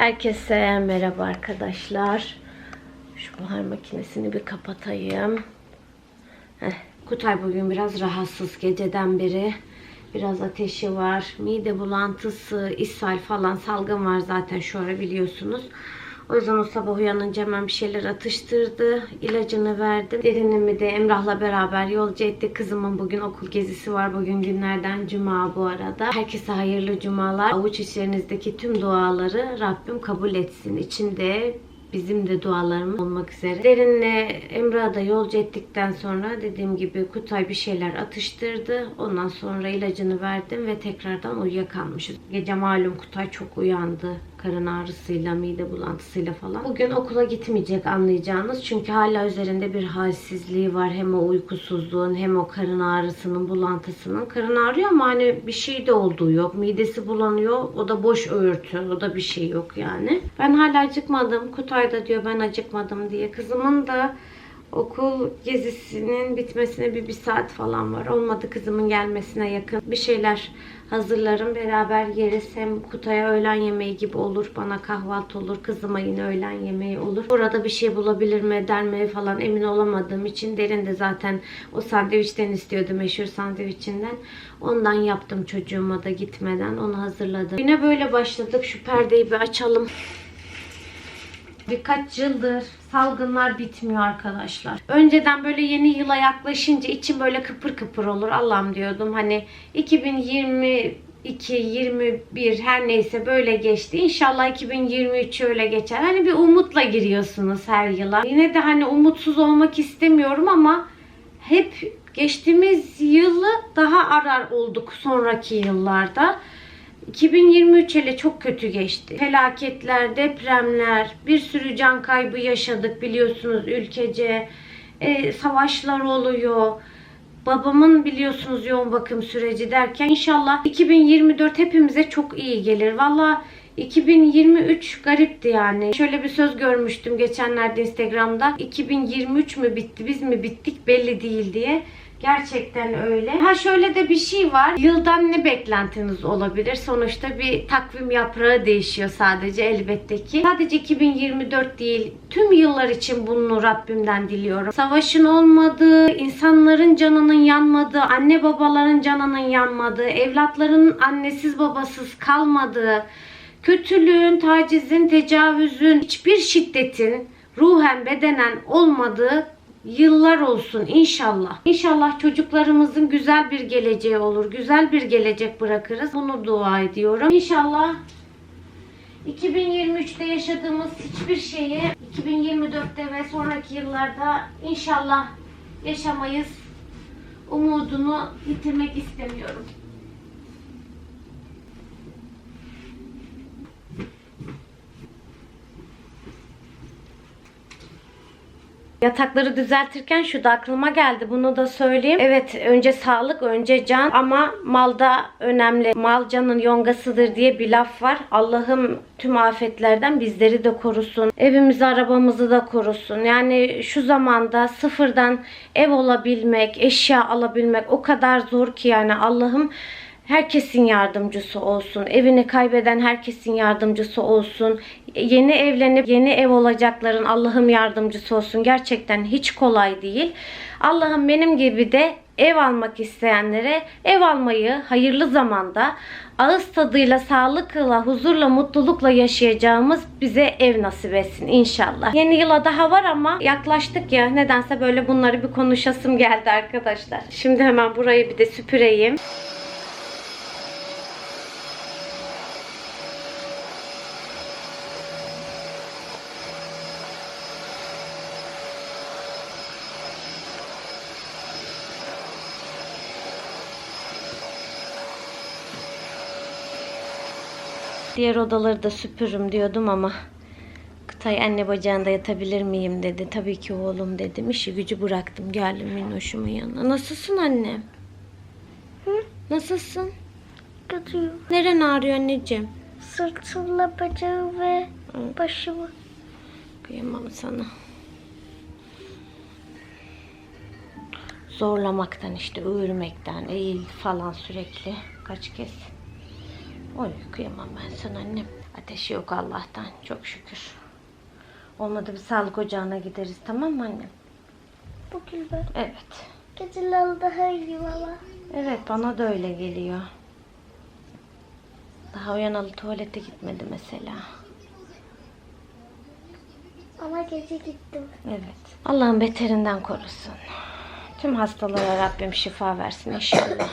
Herkese merhaba arkadaşlar. Şu buhar makinesini bir kapatayım. Heh, Kutay bugün biraz rahatsız geceden beri. Biraz ateşi var. Mide bulantısı, ishal falan salgın var zaten şu ara biliyorsunuz. O yüzden o sabah uyanınca hemen bir şeyler atıştırdı. İlacını verdim. Derinimi de Emrah'la beraber yolcu etti. Kızımın bugün okul gezisi var. Bugün günlerden cuma bu arada. Herkese hayırlı cumalar. Avuç içlerinizdeki tüm duaları Rabbim kabul etsin. İçinde bizim de dualarımız olmak üzere. Derinle Emrah'ı da yolcu ettikten sonra dediğim gibi Kutay bir şeyler atıştırdı. Ondan sonra ilacını verdim ve tekrardan uyuyakalmışız. Gece malum Kutay çok uyandı. Karın ağrısıyla, mide bulantısıyla falan. Bugün okula gitmeyecek anlayacağınız. Çünkü hala üzerinde bir halsizliği var. Hem o uykusuzluğun hem o karın ağrısının, bulantısının. Karın ağrıyor ama hani bir şey de olduğu yok. Midesi bulanıyor. O da boş öğürtü. O da bir şey yok yani. Ben hala acıkmadım. Kutay da diyor ben acıkmadım diye. Kızımın da okul gezisinin bitmesine bir, bir saat falan var. Olmadı kızımın gelmesine yakın. Bir şeyler hazırlarım. Beraber yeriz. Hem Kutay'a öğlen yemeği gibi olur. Bana kahvaltı olur. Kızıma yine öğlen yemeği olur. Burada bir şey bulabilir mi eder mi falan emin olamadığım için derin de zaten o sandviçten istiyordu meşhur sandviçinden. Ondan yaptım çocuğuma da gitmeden. Onu hazırladım. Yine böyle başladık. Şu perdeyi bir açalım. Birkaç yıldır salgınlar bitmiyor arkadaşlar. Önceden böyle yeni yıla yaklaşınca içim böyle kıpır kıpır olur. Allah'ım diyordum hani 2022 21 her neyse böyle geçti. İnşallah 2023 öyle geçer. Hani bir umutla giriyorsunuz her yıla. Yine de hani umutsuz olmak istemiyorum ama hep geçtiğimiz yılı daha arar olduk sonraki yıllarda. 2023 hele çok kötü geçti. Felaketler, depremler, bir sürü can kaybı yaşadık biliyorsunuz ülkece. E, savaşlar oluyor. Babamın biliyorsunuz yoğun bakım süreci derken inşallah 2024 hepimize çok iyi gelir. Valla 2023 garipti yani. Şöyle bir söz görmüştüm geçenlerde Instagram'da. 2023 mü bitti biz mi bittik belli değil diye. Gerçekten öyle. Ha şöyle de bir şey var. Yıldan ne beklentiniz olabilir? Sonuçta bir takvim yaprağı değişiyor sadece elbette ki. Sadece 2024 değil. Tüm yıllar için bunu Rabbimden diliyorum. Savaşın olmadığı, insanların canının yanmadığı, anne babaların canının yanmadığı, evlatların annesiz babasız kalmadığı, kötülüğün, tacizin, tecavüzün, hiçbir şiddetin ruhen bedenen olmadığı yıllar olsun inşallah. İnşallah çocuklarımızın güzel bir geleceği olur. Güzel bir gelecek bırakırız. Bunu dua ediyorum. İnşallah 2023'te yaşadığımız hiçbir şeyi 2024'te ve sonraki yıllarda inşallah yaşamayız. Umudunu bitirmek istemiyorum. Yatakları düzeltirken şu da aklıma geldi. Bunu da söyleyeyim. Evet önce sağlık önce can ama malda önemli. Mal canın yongasıdır diye bir laf var. Allah'ım tüm afetlerden bizleri de korusun. Evimizi arabamızı da korusun. Yani şu zamanda sıfırdan ev olabilmek, eşya alabilmek o kadar zor ki yani Allah'ım herkesin yardımcısı olsun. Evini kaybeden herkesin yardımcısı olsun. Yeni evlenip yeni ev olacakların Allah'ım yardımcısı olsun. Gerçekten hiç kolay değil. Allah'ım benim gibi de ev almak isteyenlere ev almayı hayırlı zamanda ağız tadıyla, sağlıkla, huzurla, mutlulukla yaşayacağımız bize ev nasip etsin inşallah. Yeni yıla daha var ama yaklaştık ya nedense böyle bunları bir konuşasım geldi arkadaşlar. Şimdi hemen burayı bir de süpüreyim. Diğer odaları da süpürürüm diyordum ama Kıtay anne bacağında yatabilir miyim dedi. Tabii ki oğlum dedim. İşi gücü bıraktım. Geldim minnoşumun yanına. Nasılsın anne? Hı? Nasılsın? Kötüyüm. Neren ağrıyor anneciğim? Sırtımla bacağı ve başımı. Kıyamam sana. Zorlamaktan işte, övürmekten, eğil falan sürekli. Kaç kez. Oy kıyamam ben sana annem. Ateşi yok Allah'tan. Çok şükür. Olmadı bir sağlık ocağına gideriz tamam mı annem? Bugün ben Evet. geceler daha iyi valla. Evet bana da öyle geliyor. Daha uyanalı tuvalete gitmedi mesela. Ama gece gittim. Evet. Allah'ın beterinden korusun. Tüm hastalara Rabbim şifa versin inşallah.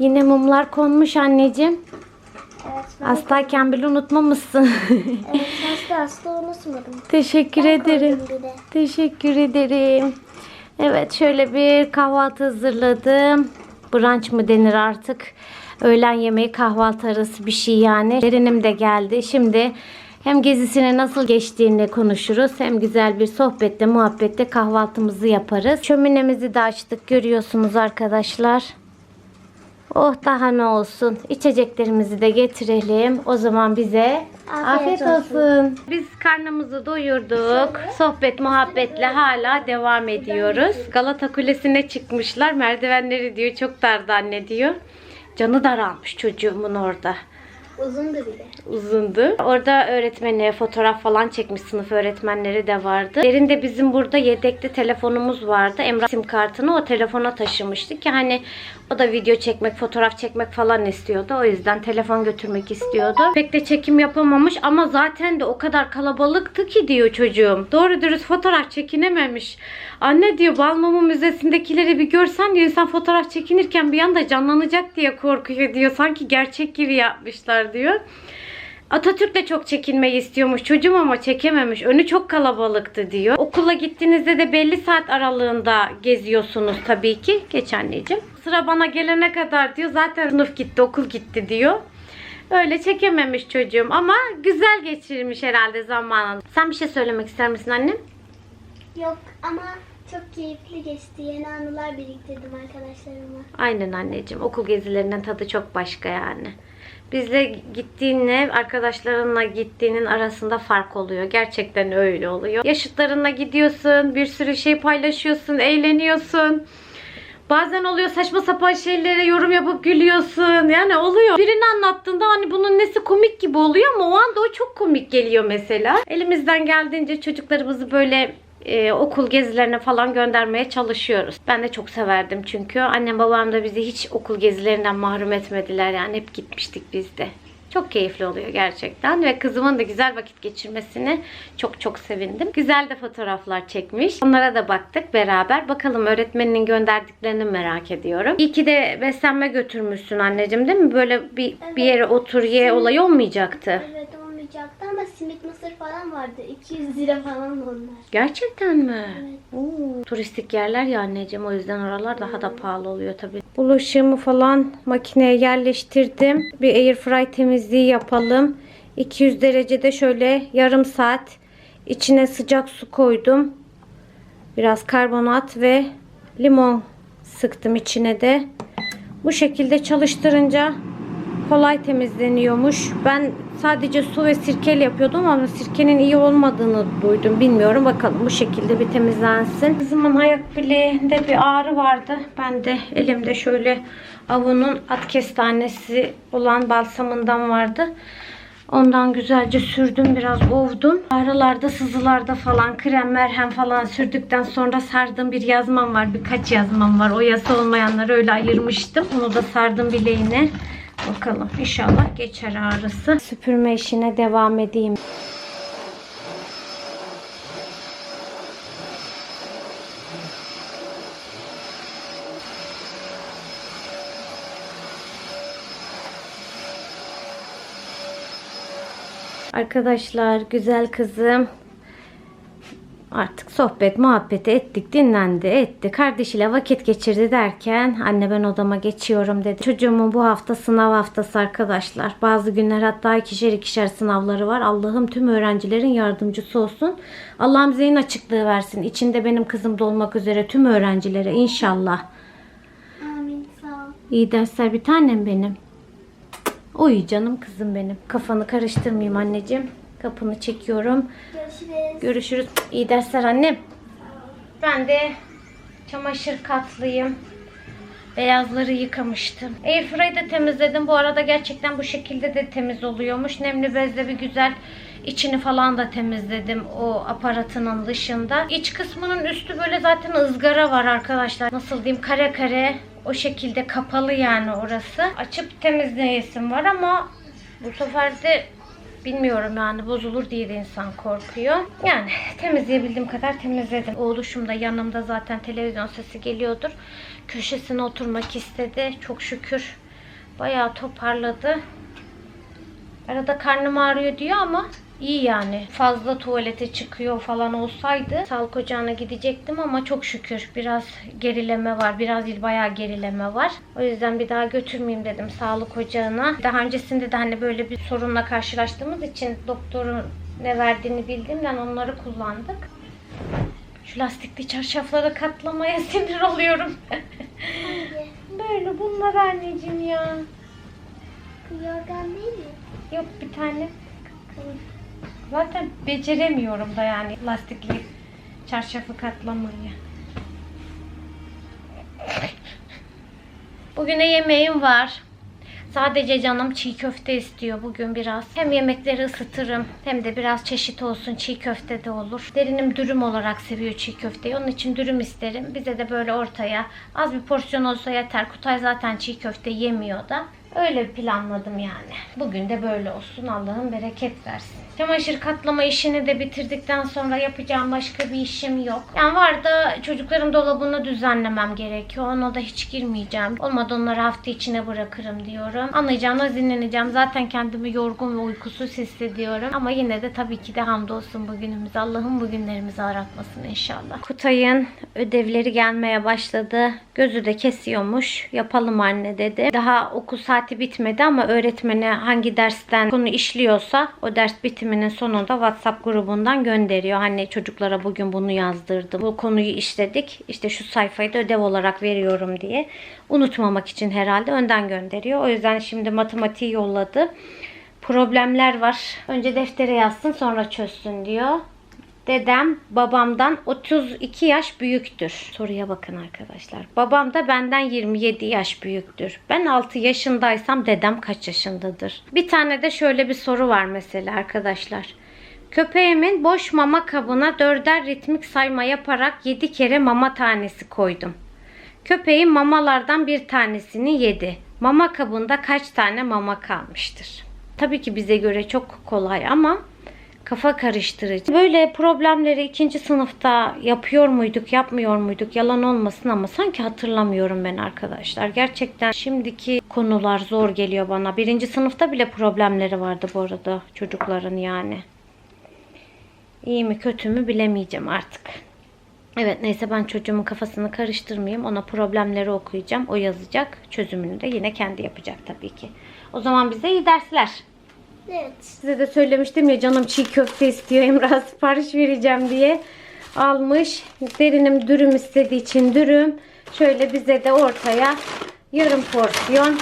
Yine mumlar konmuş anneciğim. Evet, Hastayken bile unutmamışsın. evet, hasta hasta unutmadım. Teşekkür Ben ederim. Teşekkür ederim. Evet şöyle bir kahvaltı hazırladım. Brunch mı denir artık? Öğlen yemeği kahvaltı arası bir şey yani. Derinim de geldi. Şimdi hem gezisine nasıl geçtiğini konuşuruz. Hem güzel bir sohbette, muhabbette kahvaltımızı yaparız. Şöminemizi de açtık görüyorsunuz arkadaşlar. Oh daha ne olsun. İçeceklerimizi de getirelim. O zaman bize afiyet, Afiyet olsun. olsun. Biz karnımızı doyurduk. Sohbet muhabbetle hala devam ediyoruz. Galata Kulesi'ne çıkmışlar. Merdivenleri diyor çok dardı anne diyor. Canı daralmış çocuğumun orada Uzundu bir de. uzundu. Orada öğretmenlere fotoğraf falan çekmiş. Sınıf öğretmenleri de vardı. Yerinde bizim burada yedekli telefonumuz vardı. Emrah sim kartını o telefona taşımıştık. ki hani o da video çekmek, fotoğraf çekmek falan istiyordu. O yüzden telefon götürmek istiyordu. Pek de çekim yapamamış ama zaten de o kadar kalabalıktı ki diyor çocuğum. Doğru dürüst fotoğraf çekinememiş. Anne diyor Balmumu Müzesi'ndekileri bir görsen diyor insan fotoğraf çekinirken bir anda canlanacak diye korkuyor diyor. Sanki gerçek gibi yapmışlar diyor. Atatürk de çok çekinmeyi istiyormuş çocuğum ama çekememiş. Önü çok kalabalıktı diyor. Okula gittiğinizde de belli saat aralığında geziyorsunuz tabii ki. Geç anneciğim. Sıra bana gelene kadar diyor zaten sınıf gitti okul gitti diyor. Öyle çekememiş çocuğum ama güzel geçirmiş herhalde zamanını. Sen bir şey söylemek ister misin annem? Yok ama çok keyifli geçti. Yeni anılar biriktirdim arkadaşlarımla. Aynen anneciğim. Okul gezilerinin tadı çok başka yani. Bizle gittiğinle arkadaşlarınla gittiğinin arasında fark oluyor. Gerçekten öyle oluyor. Yaşıtlarınla gidiyorsun, bir sürü şey paylaşıyorsun, eğleniyorsun. Bazen oluyor saçma sapan şeylere yorum yapıp gülüyorsun. Yani oluyor. Birini anlattığında hani bunun nesi komik gibi oluyor ama o anda o çok komik geliyor mesela. Elimizden geldiğince çocuklarımızı böyle e, okul gezilerine falan göndermeye çalışıyoruz. Ben de çok severdim çünkü. Annem babam da bizi hiç okul gezilerinden mahrum etmediler. Yani hep gitmiştik biz de. Çok keyifli oluyor gerçekten ve kızımın da güzel vakit geçirmesini çok çok sevindim. Güzel de fotoğraflar çekmiş. Onlara da baktık beraber. Bakalım öğretmeninin gönderdiklerini merak ediyorum. İyi ki de beslenme götürmüşsün anneciğim değil mi? Böyle bir, bir yere otur ye olayı olmayacaktı. Evet olmayacaktı ama simit mısır falan vardı. 200 lira falan onlar. Gerçekten mi? Evet. Oo, turistik yerler ya anneciğim o yüzden oralar daha da pahalı oluyor tabii. Bulaşığımı falan makineye yerleştirdim. Bir airfry temizliği yapalım. 200 derecede şöyle yarım saat içine sıcak su koydum. Biraz karbonat ve limon sıktım içine de. Bu şekilde çalıştırınca kolay temizleniyormuş. Ben sadece su ve sirkeyle yapıyordum ama sirkenin iyi olmadığını duydum. Bilmiyorum. Bakalım bu şekilde bir temizlensin. Kızımın ayak bileğinde bir ağrı vardı. Ben de elimde şöyle Avon'un at kestanesi olan balsamından vardı. Ondan güzelce sürdüm biraz ovdum. Ağrılarda sızılarda falan krem merhem falan sürdükten sonra sardığım bir yazmam var. Birkaç yazmam var. O yasa olmayanları öyle ayırmıştım. Onu da sardım bileğine. Bakalım inşallah geçer ağrısı. Süpürme işine devam edeyim. Arkadaşlar güzel kızım Artık sohbet, muhabbeti ettik, dinlendi, etti. Kardeşiyle vakit geçirdi derken anne ben odama geçiyorum dedi. Çocuğumun bu hafta sınav haftası arkadaşlar. Bazı günler hatta ikişer ikişer sınavları var. Allah'ım tüm öğrencilerin yardımcısı olsun. Allah'ım zihin açıklığı versin. İçinde benim kızım da olmak üzere tüm öğrencilere inşallah. Amin sağ ol. İyi dersler bir tanem benim. Uyu canım kızım benim. Kafanı karıştırmayayım anneciğim. Kapını çekiyorum. Görüşürüz. Görüşürüz. İyi dersler annem. Ben de çamaşır katlayayım. Beyazları yıkamıştım. Airfryer'ı da temizledim. Bu arada gerçekten bu şekilde de temiz oluyormuş. Nemli bezle bir güzel içini falan da temizledim o aparatının dışında. İç kısmının üstü böyle zaten ızgara var arkadaşlar. Nasıl diyeyim kare kare o şekilde kapalı yani orası. Açıp temizleyesim var ama bu sefer de Bilmiyorum yani bozulur diye de insan korkuyor. Yani temizleyebildiğim kadar temizledim. Oğluşum da yanımda zaten televizyon sesi geliyordur. Köşesine oturmak istedi. Çok şükür bayağı toparladı. Arada karnım ağrıyor diyor ama iyi yani. Fazla tuvalete çıkıyor falan olsaydı sağlık ocağına gidecektim ama çok şükür biraz gerileme var. Biraz değil bayağı gerileme var. O yüzden bir daha götürmeyeyim dedim sağlık ocağına. Daha öncesinde de hani böyle bir sorunla karşılaştığımız için doktorun ne verdiğini bildiğimden onları kullandık. Şu lastikli çarşafları katlamaya sinir oluyorum. böyle bunlar anneciğim ya. Yorgan değil mi? Yok bir tane. Zaten beceremiyorum da yani lastikli çarşafı katlamayı. Bugüne yemeğim var. Sadece canım çiğ köfte istiyor bugün biraz. Hem yemekleri ısıtırım hem de biraz çeşit olsun çiğ köfte de olur. Derinim dürüm olarak seviyor çiğ köfteyi. Onun için dürüm isterim. Bize de böyle ortaya az bir porsiyon olsa yeter. Kutay zaten çiğ köfte yemiyor da. Öyle planladım yani. Bugün de böyle olsun. Allah'ın bereket versin. Çamaşır katlama işini de bitirdikten sonra yapacağım başka bir işim yok. Yani var da çocukların dolabını düzenlemem gerekiyor. Ona da hiç girmeyeceğim. Olmadı onları hafta içine bırakırım diyorum. Anlayacağınız dinleneceğim. Zaten kendimi yorgun ve uykusuz hissediyorum. Ama yine de tabii ki de hamdolsun bugünümüz. Allah'ın bugünlerimizi aratmasın inşallah. Kutay'ın ödevleri gelmeye başladı. Gözü de kesiyormuş. Yapalım anne dedi. Daha okul saati bitmedi ama öğretmeni hangi dersten konu işliyorsa o ders bitiminin sonunda WhatsApp grubundan gönderiyor. Hani çocuklara bugün bunu yazdırdım. Bu konuyu işledik. İşte şu sayfayı da ödev olarak veriyorum diye. Unutmamak için herhalde önden gönderiyor. O yüzden şimdi matematiği yolladı. Problemler var. Önce deftere yazsın sonra çözsün diyor. Dedem babamdan 32 yaş büyüktür. Soruya bakın arkadaşlar. Babam da benden 27 yaş büyüktür. Ben 6 yaşındaysam dedem kaç yaşındadır? Bir tane de şöyle bir soru var mesela arkadaşlar. Köpeğimin boş mama kabına dörder ritmik sayma yaparak 7 kere mama tanesi koydum. Köpeğin mamalardan bir tanesini yedi. Mama kabında kaç tane mama kalmıştır? Tabii ki bize göre çok kolay ama kafa karıştırıcı. Böyle problemleri ikinci sınıfta yapıyor muyduk, yapmıyor muyduk? Yalan olmasın ama sanki hatırlamıyorum ben arkadaşlar. Gerçekten şimdiki konular zor geliyor bana. Birinci sınıfta bile problemleri vardı bu arada çocukların yani. İyi mi kötü mü bilemeyeceğim artık. Evet neyse ben çocuğumun kafasını karıştırmayayım. Ona problemleri okuyacağım. O yazacak. Çözümünü de yine kendi yapacak tabii ki. O zaman bize iyi dersler. Evet. Size de söylemiştim ya canım çiğ köfte istiyor. Emrah sipariş vereceğim diye almış. Derinim dürüm istediği için dürüm. Şöyle bize de ortaya yarım porsiyon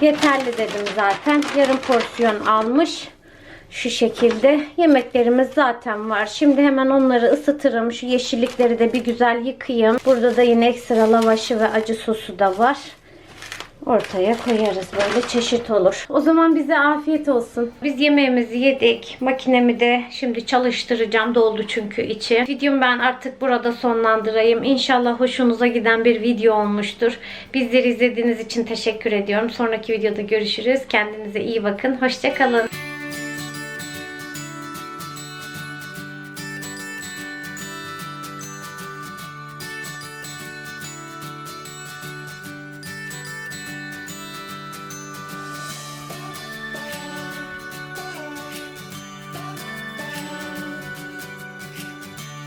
yeterli dedim zaten. Yarım porsiyon almış. Şu şekilde. Yemeklerimiz zaten var. Şimdi hemen onları ısıtırım. Şu yeşillikleri de bir güzel yıkayayım. Burada da yine ekstra lavaşı ve acı sosu da var. Ortaya koyarız böyle çeşit olur. O zaman bize afiyet olsun. Biz yemeğimizi yedik. Makinemi de şimdi çalıştıracağım. Doldu çünkü içi. Videomu ben artık burada sonlandırayım. İnşallah hoşunuza giden bir video olmuştur. Bizleri izlediğiniz için teşekkür ediyorum. Sonraki videoda görüşürüz. Kendinize iyi bakın. Hoşçakalın.